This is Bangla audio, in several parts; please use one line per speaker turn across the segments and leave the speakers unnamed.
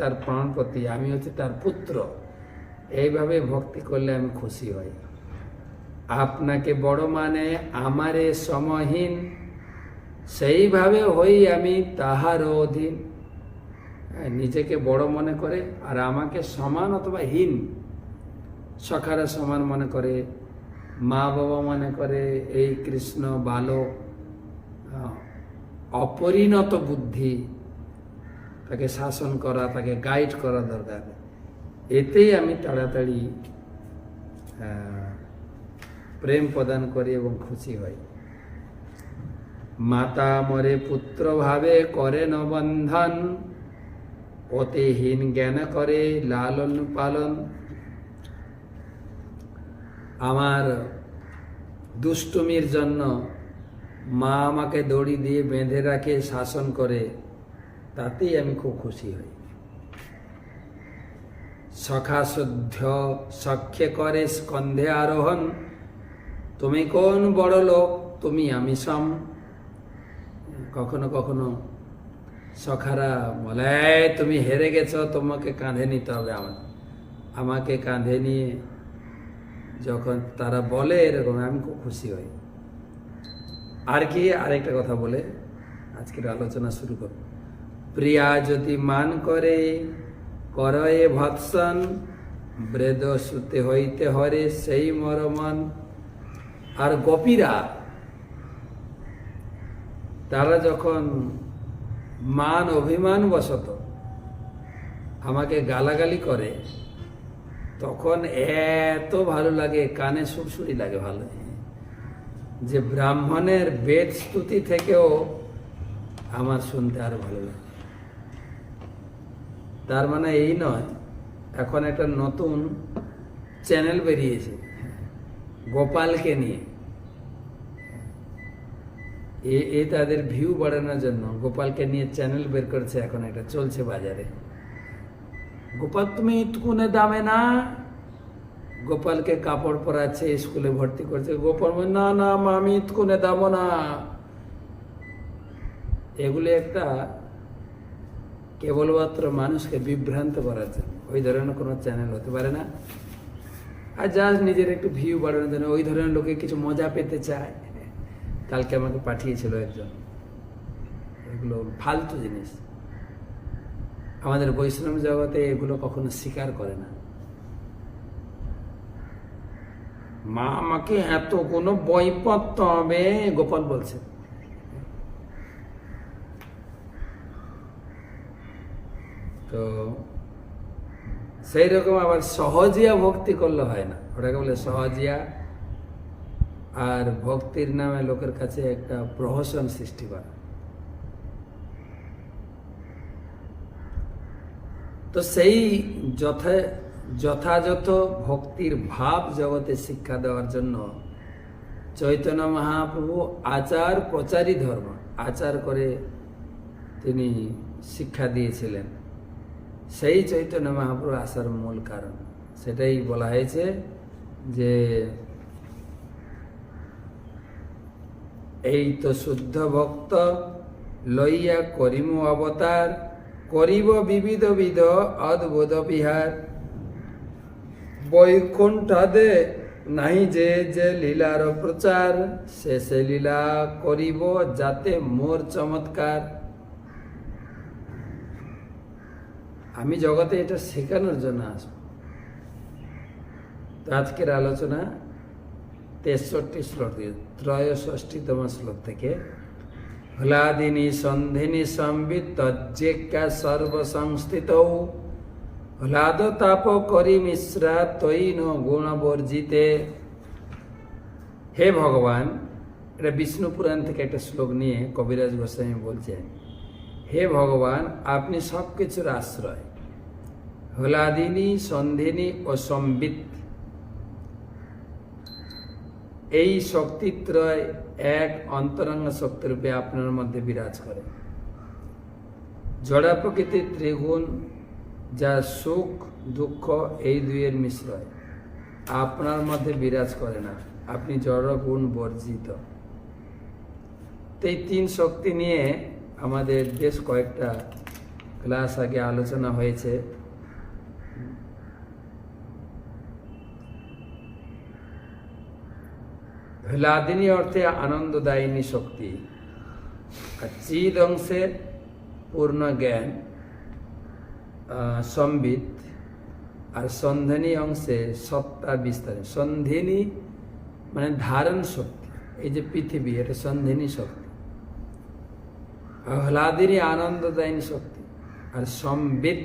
তার প্রাণপতি আমি হচ্ছে তার পুত্র। এইভাবে ভক্তি করলে আমি খুশি হই। আপনাকে বড় মানে আমারে সমহীন, সেইভাবে হই আমি তাহার অধীন। নিজেকে বড় মনে করে আর আমাকে সমান অথবা হীন। সখারা সমান মনে করে, মা বাবা মনে করে, এই কৃষ্ণ বালক অপরিণত বুদ্ধি তাকে শাসন করা, তাকে গাইড করা দরকার। এতেই আমি তাড়াতাড়ি প্রেম প্রদান করি এবং খুশি হই। মাতা মরে পুত্র ভাবে করে নবন্ধন অতিহীন জ্ঞান করে লালন পালন। আমার দুষ্টুমির জন্য মা আমাকে দড়ি দিয়ে বেঁধে রাখে, শাসন করে। তাতেই আমি খুব খুশি হই। সখা শুদ্ধ সখ্যে করে স্কন্ধে আরোহণ, তুমি কোন বড় লোক, তুমি আমি সম। কখনো কখনো সখারা বলে তুমি হেরে গেছ, তোমাকে কাঁধে নিতে হবে আমার আমাকে কাঁধে নিয়ে যখন তারা বলে এরকম, আমি খুব খুশি হই। আর কি আরেকটা কথা বলে, আজকের আলোচনা শুরু করব। প্রিয়া যদি মান করে, করয়ে ভৎসন, ব্রেদ সুতে হইতে হরে সেই মরমন। আর গোপীরা, তারা যখন মান অভিমান বশত, আমাকে গালাগালি করে, তখন এত ভালো লাগে, কানে সুরসুরি লাগে ভালো। যে ব্রাহ্মণের বেদ স্তুতি থেকেও আমার শুনতে আর ভালো লাগে। তার মানে এই নয়, এখন একটা নতুন চ্যানেল বেরিয়েছে, গোপালকে নিয়ে। এ এ তাদের ভিউ বাড়ানোর জন্য গোপালকে নিয়ে চ্যানেল বের করেছে এখন একটা চলছে বাজারে। গোপাল, তুমি ইটকুনে দামে না? গোপালকে কাপড় পরাচ্ছে, স্কুলে ভর্তি করছে। গোপাল না না আমি ইটকুনে দামো না। এগুলি একটা কেবলমাত্র মানুষকে বিভ্রান্ত করার জন্য। ওই ধরনের কোনো চ্যানেল হতে পারে না। আর যা নিজের একটু ভিউ বাড়ানোর জন্য। ওই ধরনের লোকে কিছু মজা পেতে চায়। কালকে আমাকে পাঠিয়েছিল একজন। এগুলো ফালতু জিনিস। আমাদের বৈষ্ণব জগতে এগুলো কখনো স্বীকার করে না। মা আমাকে এত কোনো বই পড়তে হবে গোপাল বলছে। তো সেই রকম আবার সহজিয়া ভক্তি করলে হয় না। ওটাকে বলে সহজিয়া। আর ভক্তির নামে লোকের কাছে একটা প্রহসন সৃষ্টি করা। তো সেই যথা যথাযথ ভক্তির ভাব জগতে শিক্ষা দেওয়ার জন্য চৈতন্য মহাপ্রভু আচার প্রচারী ধর্ম, আচার করে তিনি শিক্ষা দিয়েছিলেন। সেই চৈতন্য মহাপ্রভু আসার মূল কারণ। সেটাই বলা হয়েছে যে এই তো শুদ্ধ ভক্ত লইয়া করিম অবতার, করিব বিবিধ বিধ অদ্ভুত বিহার। বৈকুণ্ঠাদে নাহি যে যে লীলার প্রচার, সে সে লীলা করিব যাতে মোর চমৎকার। আমি জগতে এটা শেখানোর জন্য আসব। তো আজকের আলোচনা তেষট্টি শ্লোক দিয়ে, ত্রয়ষষ্ঠীতম শ্লোক থেকে, হ্লাদিনী সন্ধিনী সম্বিত তজ্জেকা সর্বসংস্থিত। হ্লাদ তাপ করি মিশ্রা তৈন গুণ বর্জিতে হে ভগবান, এটা বিষ্ণু পুরাণ থেকে একটা শ্লোক নিয়ে কবিরাজ গোস্বামী বলছেন হে ভগবান, আপনি সব কিছুর আশ্রয়। হ্লাদিনী, সন্ধিনী ও সম্বিত। এই শক্তিত্রয় এক অন্তরঙ্গ শক্তিরূপে আপনার মধ্যে বিরাজ করে। জড়া প্রকৃতির ত্রিগুণ, যা সুখ, দুঃখ, এই দুইয়ের মিশ্রয়, আপনার মধ্যে বিরাজ করে না। আপনি জড় গুণ বর্জিত এই তিন শক্তি নিয়ে আমাদের বেশ কয়েকটা ক্লাস আগে আলোচনা হয়েছে। হ্লাদিনী অর্থে আনন্দদায়িনী শক্তি। আর চিদ অংশে পূর্ণ জ্ঞান সম্বিত, আর সন্ধানী অংশে সত্তা বিস্তার। সন্ধিনী মানে ধারণ শক্তি, এই যে পৃথিবী, এটা সন্ধিনী শক্তি। আহ্লাদিনী আনন্দদায়িনী শক্তি আর সম্বিত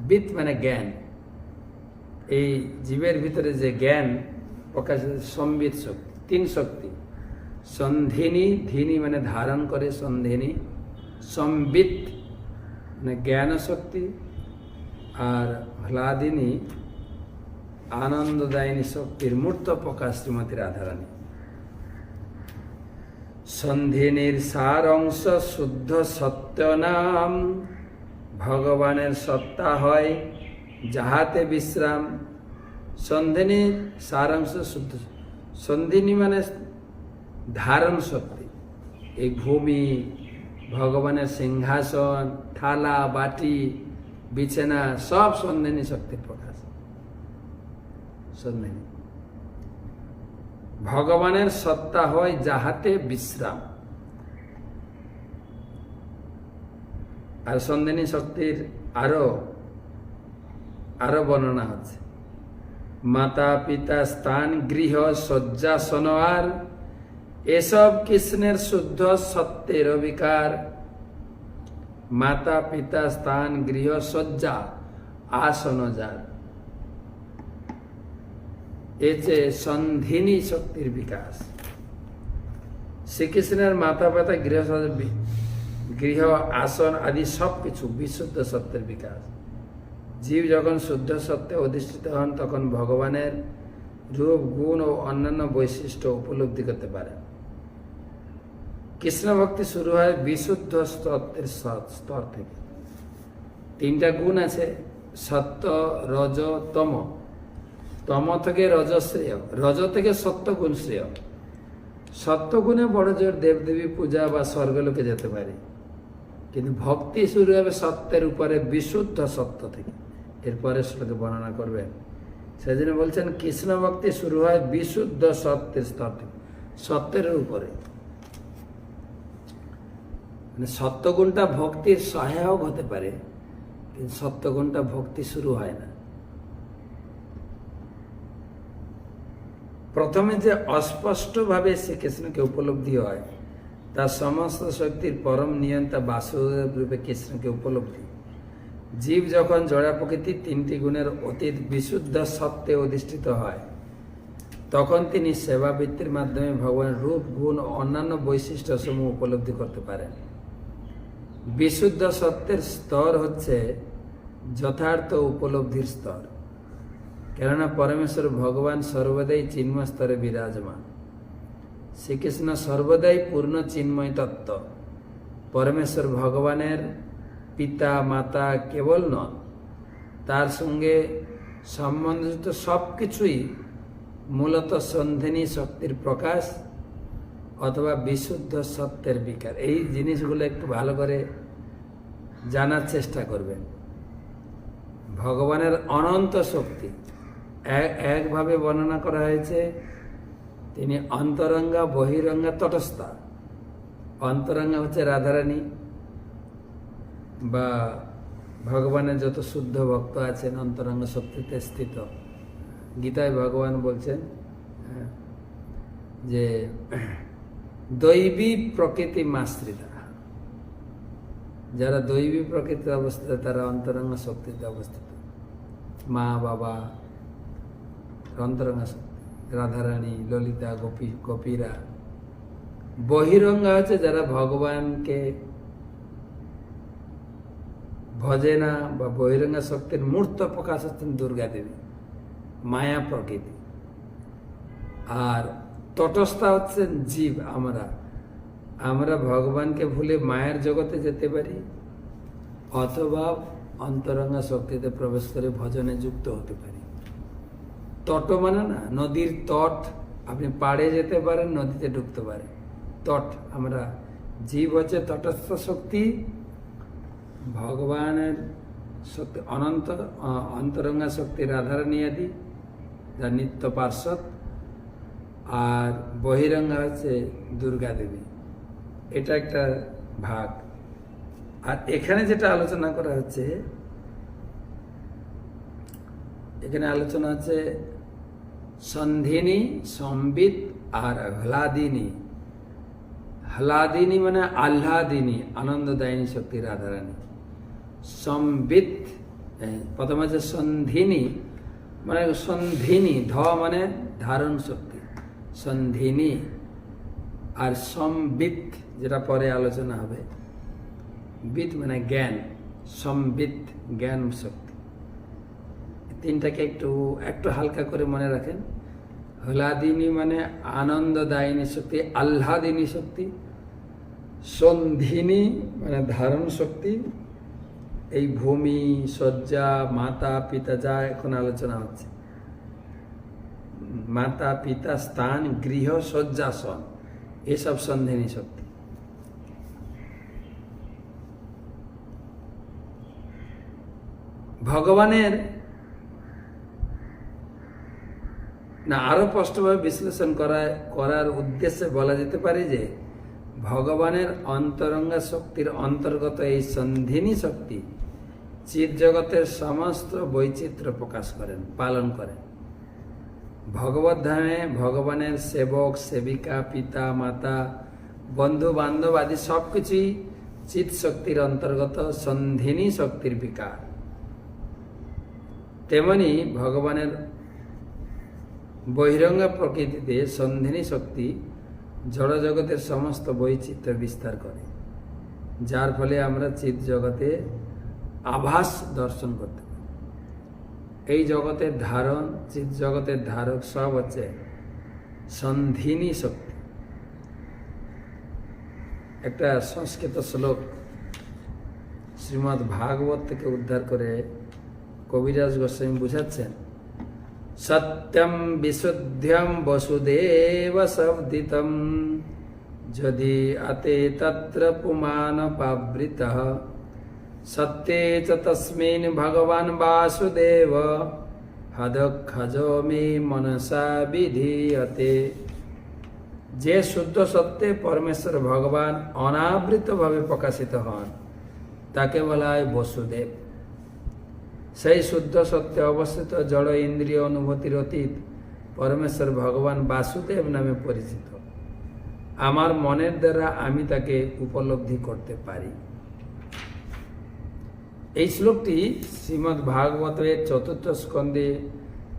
বিত মানে জ্ঞান এই জীবের ভিতরে যে জ্ঞান প্রকাশ সম্বিত শক্তি তিন শক্তি সন্ধিনী ধিনী মানে ধারণ করে সন্ধিনী সম্বিত মানে জ্ঞান শক্তি আর হ্লাদিনী আনন্দদায়িনী শক্তির মূর্ত প্রকাশ শ্রীমতী রাধারানী সন্ধিনীর সার অংশ শুদ্ধ সত্য নাম ভগবানের সত্তা হয় যাহাতে বিশ্রাম। সন্ধিনীর সারাংশ শুদ্ধ সন্ধিনী মানে ধারণ শক্তি। এই ভূমি, ভগবানের সিংহাসন, থালা, বাটি, বিছানা, সব সন্ধিনী শক্তির প্রকাশ। সন্ধিনী। ভগবানের সত্তা হয় যাহাতে বিশ্রাম। আর সন্ধিনী শক্তির আরও আরও বর্ণনা হচ্ছে মাতা পিতা স্থান গৃহ শয্যাসন আর এসব কৃষ্ণের শুদ্ধ সত্যের অবিকার। মাতা পিতা স্থান গৃহ শয্যা আসন যার। এতে সন্ধিনী শক্তির বিকাশ। শ্রীকৃষ্ণের মাতা পিতা গৃহ গৃহ আসন আদি সব কিছু বিশুদ্ধ সত্যের বিকাশ। জীব যখন শুদ্ধ সত্যে অধিষ্ঠিত হন, তখন ভগবানের রূপ, গুণ ও অন্যান্য বৈশিষ্ট্য উপলব্ধি করতে পারেন কৃষ্ণ ভক্তি শুরু হয় বিশুদ্ধ স্তরের স্তর থেকে। তিনটা গুণ আছে, সত্য, রজ, তম। তম থেকে রজ শ্রেয়, রজ থেকে সত্য গুণ শ্রেয়। সত্য গুণে বড় জোর দেবদেবী পূজা বা স্বর্গলোকে যেতে পারে। কিন্তু ভক্তি শুরু হবে সত্যের উপরে, বিশুদ্ধ সত্য থেকে। এরপরে শ্লোকে বর্ণনা করবেন। সেজন্য বলছেন, কৃষ্ণ ভক্তি শুরু হয় বিশুদ্ধ সত্যের স্তর থেকে, সত্যের উপরে। মানে সত্যগুণটা ভক্তির সহায়ক হতে পারে, কিন্তু সত্যগুণটা ভক্তি শুরু হয় না। প্রথমে যে অস্পষ্টভাবে শ্রীকৃষ্ণকে উপলব্ধি হয় তার সমস্ত শক্তির পরম নিয়ন্তা বাসুদেব রূপে কৃষ্ণকে উপলব্ধি। জীব যখন জড়া প্রকৃতির তিনটি গুণের অতীত বিশুদ্ধ সত্ত্বে অধিষ্ঠিত হয়, তখন তিনি সেবাবৃত্তির মাধ্যমে ভগবানের রূপ, গুণ অন্যান্য বৈশিষ্ট্য সমূহ উপলব্ধি করতে পারেন। বিশুদ্ধ সত্যের স্তর হচ্ছে যথার্থ উপলব্ধির স্তর। কেননা পরমেশ্বর ভগবান সর্বদাই চিন্ময় স্তরে বিরাজমান। শ্রীকৃষ্ণ সর্বদাই পূর্ণ চিন্ময় তত্ত্ব। পরমেশ্বর ভগবানের পিতা, মাতা কেবল নন, তার সঙ্গে সম্বন্ধিত সব কিছুই মূলত সন্ধিনী শক্তির প্রকাশ অথবা বিশুদ্ধ সত্যের বিকার। এই জিনিসগুলো একটু ভালো করে জানার চেষ্টা করবেন। ভগবানের অনন্ত শক্তি। একভাবে বর্ণনা করা হয়েছে তিনি অন্তরঙ্গা বহিরঙ্গা তটস্থা। অন্তরঙ্গা হচ্ছে রাধারানী বা ভগবানের যত শুদ্ধ ভক্ত আছেন অন্তরঙ্গ শক্তিতে স্থিত। গীতায় ভগবান বলছেন হ্যাঁ, যে দৈবী প্রকৃতি মাশ্রিতা যারা দৈবী প্রকৃতির অবস্থিত তারা অন্তরঙ্গ শক্তিতে অবস্থিত। মা বাবা অন্তরঙ্গ রাধারানী, ললিতা, গোপী, গোপীরা। বহিরঙ্গা হচ্ছে যারা ভগবানকে ভজে না বা বহিরঙ্গা শক্তির মূর্ত প্রকাশ হচ্ছেন দুর্গা দেবী, মায়া প্রকৃতি। আর তটস্থা হচ্ছেন জীব আমরা। আমরা ভগবানকে ভুলে মায়ের জগতে যেতে পারি, অথবা অন্তরঙ্গা শক্তিতে প্রবেশ করে ভজনে যুক্ত হতে পারি। তট মানে না, নদীর তট। আপনি পাড়ে যেতে পারেন, নদীতে ঢুকতে পারেন। তট, আমরা জীব হচ্ছে তটস্থ শক্তি। ভগবানের শক্তি, অনন্ত অন্তরঙ্গা শক্তি রাধারানিয়াদি যা নিত্য পার্শ্বদ আর বহিরঙ্গা হচ্ছে দুর্গা দেবী। এটা একটা ভাগ। আর এখানে যেটা আলোচনা করা হচ্ছে, এখানে আলোচনা হচ্ছে সন্ধিনী সম্বিত আর হ্লাদিনী হ্লাদিনী মানে আহ্লাদিনী আনন্দদায়িনী শক্তি রাধারানী সম্বিত এ, প্রথম হচ্ছে সন্ধিনী মানে সন্ধিনী ধ মানে ধারণ শক্তি সন্ধিনী আর সম্বিত যেটা পরে আলোচনা হবে বিত মানে জ্ঞান সম্বিত জ্ঞান শক্তি তিনটাকে একটু একটু হালকা করে মনে রাখেন। হলাদিনী মানে আনন্দদায়িনী শক্তি, আহ্লাদিনী শক্তি, সন্ধিনী মানে ধারণ শক্তি। এই ভূমি, শয্যা, মাতা, পিতা, যা এখন আলোচনা হচ্ছে। মাতা, পিতা, স্থান, গৃহ শয্যাসন এসব সন্ধিনী শক্তি। ভগবানের না, আরও স্পষ্টভাবে বিশ্লেষণ করা, করার উদ্দেশ্যে বলা যেতে পারে যে, ভগবানের অন্তরঙ্গা শক্তির অন্তর্গত এই সন্ধিনী শক্তি চিৎ জগতের সমস্ত বৈচিত্র্য প্রকাশ করেন, পালন করেন। ভগবত ধামে ভগবানের সেবক, সেবিকা, পিতা, মাতা বন্ধু বান্ধব আদি সব কিছুই চিৎ শক্তির অন্তর্গত সন্ধিনী শক্তির বিকার। তেমনি ভগবানের বহিরঙ্গা প্রকৃতিতে সন্ধিনী শক্তি জড়জগতের সমস্ত বৈচিত্র্য বিস্তার করে, যার ফলে আমরা চিৎ জগতে আভাস দর্শন করতে পারি। এই জগতের ধারণ, চিৎ জগতের ধারক সব হচ্ছে সন্ধিনী শক্তি। একটা সংস্কৃত শ্লোক শ্রীমৎ ভাগবত থেকে উদ্ধার করে কবিরাজ গোস্বামী বুঝাচ্ছেন সত্যম বিশুদ্ধম বসুদেব শব্দিতম যদি আতে তত্র পুমান পাবৃত সত্যে চ তস্মিন ভগবান বাসুদেব হদক্ষজ মে মনসা বিধীয়তে যে শুদ্ধ সত্যে পরমেশ্বর ভগবান অনাবৃতভাবে প্রকাশিত হন তাকে বলা হয় বসুদেব সেই শুদ্ধ সত্যে অবস্থিত জড় ইন্দ্রিয় অনুভূতির অতীত পরমেশ্বর ভগবান বাসুদেব নামে পরিচিত। আমার মনের দ্বারা আমি তাকে উপলব্ধি করতে পারি। এই শ্লোকটি শ্রীমৎ ভাগবতের চতুর্থ স্কন্ধে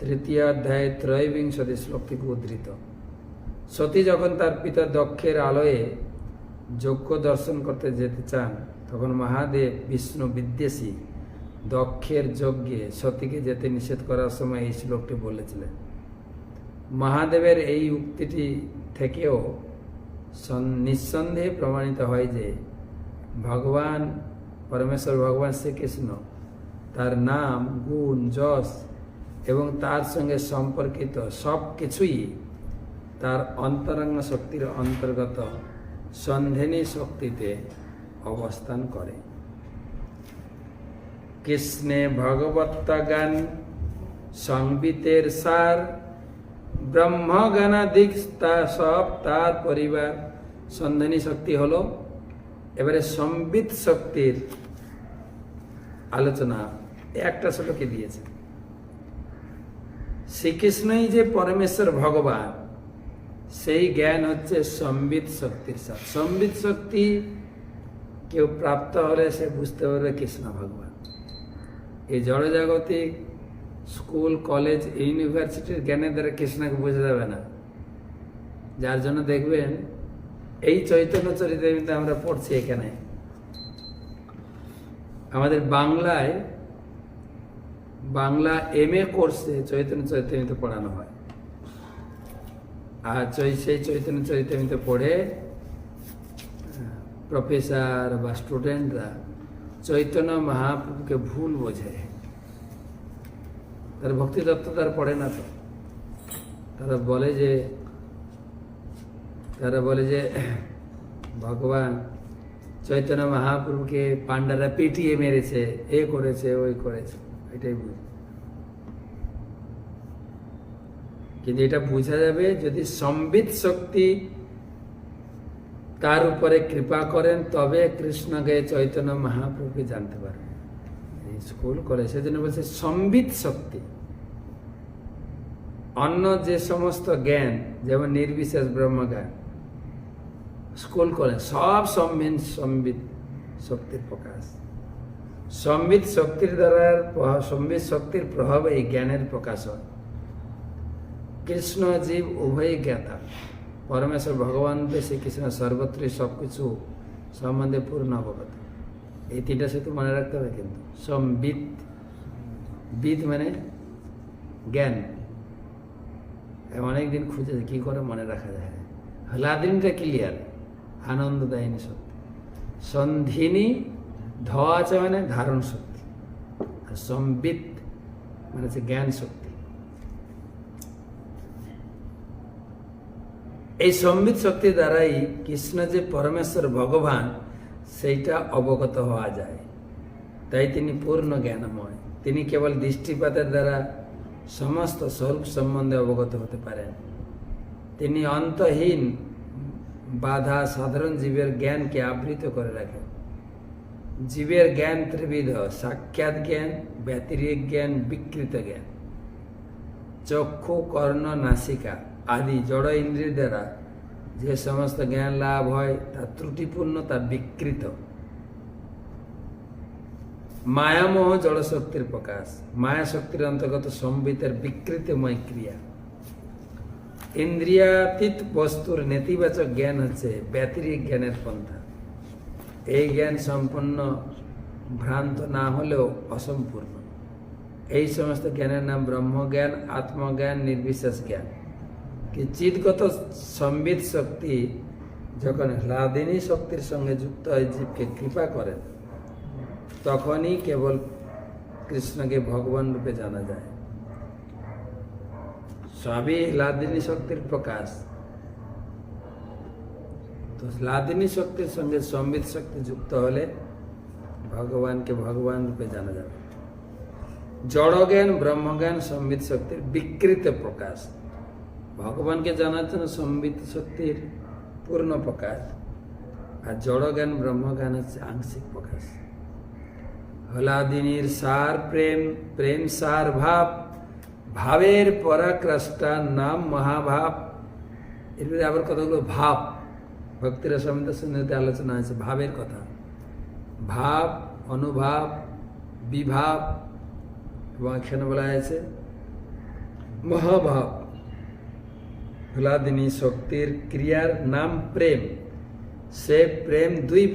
তৃতীয় অধ্যায় ত্রয়োবিংশতি শ্লোক থেকে উদ্ধৃত। সতী যখন তার পিতা দক্ষের আলোয়ে যজ্ঞ দর্শন করতে যেতে চান, তখন মহাদেব বিষ্ণু বিদ্বেষী দক্ষের যজ্ঞে সতীকে যেতে নিষেধ করার সময় এই শ্লোকটি বলেছিলেন। মহাদেবের এই উক্তিটি থেকেও নিঃসন্দেহে প্রমাণিত হয় যে ভগবান পরমেশ্বর ভগবান শ্রীকৃষ্ণ তার নাম, গুণ, যশ এবং তার সঙ্গে সম্পর্কিত সব কিছুই তার অন্তরঙ্গ শক্তির অন্তর্গত সন্ধেনী শক্তিতে অবস্থান করে। কৃষ্ণে ভগবত্তগান সংবিতের সার ব্রহ্মগানাদিক তা সব তার পরিবার। সন্ধানী শক্তি হলো এবারে সম্বিত শক্তির আলোচনা। একটা শ্লোকে দিয়েছে? শ্রীকৃষ্ণই যে পরমেশ্বর ভগবান, সেই জ্ঞান হচ্ছে সম্বিত শক্তির সাথে সম্বিত শক্তি কেউ প্রাপ্ত হলে সে বুঝতে পারবে কৃষ্ণ ভগবান। এই জড়জাগতিক স্কুল, কলেজ, ইউনিভার্সিটির জ্ঞানের দ্বারা কৃষ্ণকে বোঝা যাবে না? যার জন্য দেখবেন, এই চৈতন্য চরিতামৃতে আমরা পড়ছি এখানে। আমাদের বাংলায়, বাংলা এম এ কোর্সে চৈতন্য চরিতামৃত পড়ানো হয়। আর সেই চৈতন্য চরিতামৃত পড়ে প্রফেসর বা স্টুডেন্টরা চৈতন্য মহাপ্রভুকে ভুল বোঝে। তার ভক্তি তত্ত্ব তার পড়ে না তো। তারা বলে যে, তারা বলে যে, ভগবান চৈতন্য মহাপ্রভুকে পান্ডারা পিটিয়ে মেরেছে, এ করেছে, ওই করেছে, এটাই বুঝি কিন্তু এটা বোঝা যাবে যদি সম্বিত শক্তি তার উপরে কৃপা করেন, তবে কৃষ্ণকে চৈতন্য মহাপ্রভুকে জানতে পারবে। এই স্কুল কলেজ সেজন্য বলছে সম্বিত শক্তি। অন্য যে সমস্ত জ্ঞান, যেমন নির্বিশেষ ব্রহ্মজ্ঞান, স্কুল কলেজ সব সম্বিত সম্বিত শক্তির প্রকাশ। সম্বিত শক্তির দ্বারা সম্বিত শক্তির প্রভাবে এই জ্ঞানের প্রকাশ হয়। কৃষ্ণ জীব উভয়ই জ্ঞাতা। পরমেশ্বর ভগবান রূপে শ্রীকৃষ্ণ সর্বত্রই সব কিছু সম্বন্ধে পূর্ণ অবগত এই তিনটা শুধু মনে রাখতে হবে কিন্তু সম্বিত বিদ মানে জ্ঞান অনেক দিন খুঁজেছে কি করে মনে রাখা যায় হলাদিনটা ক্লিয়ার আনন্দদায়িনী শক্তি সন্ধিনী ধ আছে মানে ধারণ শক্তি আর সম্বিত মানে হচ্ছে জ্ঞান শক্তি এই সম্বিত শক্তির দ্বারাই কৃষ্ণ যে পরমেশ্বর ভগবান, সেইটা অবগত হওয়া যায়। তাই তিনি পূর্ণ জ্ঞানময়। তিনি কেবল দৃষ্টিপাতের দ্বারা সমস্ত স্বরূপ সম্বন্ধে অবগত হতে পারেন। তিনি অন্তহীন বাধা সাধারণ জীবের জ্ঞানকে আবৃত করে রাখেন। জীবের জ্ঞান ত্রিবিধ, সাক্ষাৎ জ্ঞান, ব্যতিরিক জ্ঞান, বিকৃত জ্ঞান। চক্ষু, কর্ণ, নাসিকা আদি জড় ইন্দ্রিয় দ্বারা যে সমস্ত জ্ঞান লাভ হয়, তা ত্রুটিপূর্ণ, তা বিকৃত। মায়ামোহ জড়শক্তির প্রকাশ। মায়া শক্তির অন্তর্গত সম্বিতের বিকৃতিময় ক্রিয়া। ইন্দ্রিয়াতীত বস্তুর নেতিবাচক জ্ঞান হচ্ছে ব্যতিরিক জ্ঞানের পন্থা। এই জ্ঞান সম্পূর্ণ ভ্রান্ত না হলেও অসম্পূর্ণ। এই সমস্ত জ্ঞানের নাম ব্রহ্মজ্ঞান, আত্মজ্ঞান, নির্বিশেষ জ্ঞান। কি চিৎগত সম্বিত শক্তি যখন হ্লাদিনী শক্তির সঙ্গে যুক্ত হয় জীবকে কৃপা করেন তখনই কেবল কৃষ্ণকে ভগবান রূপে জানা যায় সবই হ্লাদিনী শক্তির প্রকাশ তো হ্লাদিনী শক্তির সঙ্গে সম্বিত শক্তি যুক্ত হলে ভগবানকে ভগবান রূপে জানা যাবে জড়জ্ঞান ব্রহ্মজ্ঞান সম্বিত শক্তির বিকৃত প্রকাশ ভগবানকে জানার জন্য সম্বিত শক্তির পূর্ণ প্রকাশ আর জড়জ্ঞান, ব্রহ্মজ্ঞান হচ্ছে আংশিক প্রকাশ। হলাদিনীর সার প্রেম প্রেম সার ভাব, ভাবের পরাক্রষ্টার নাম মহাভাব। এর মধ্যে আবার কতগুলো ভাব? ভক্তিরা সম্বন্ধে শুনতে আলোচনা আছে ভাবের কথা। ভাব, অনুভাব, বিভাব এবং এখানে বলা হয়েছে মহাভাব। হলাদিনী শক্তির ক্রিয়ার নাম প্রেম সে প্রেম দুই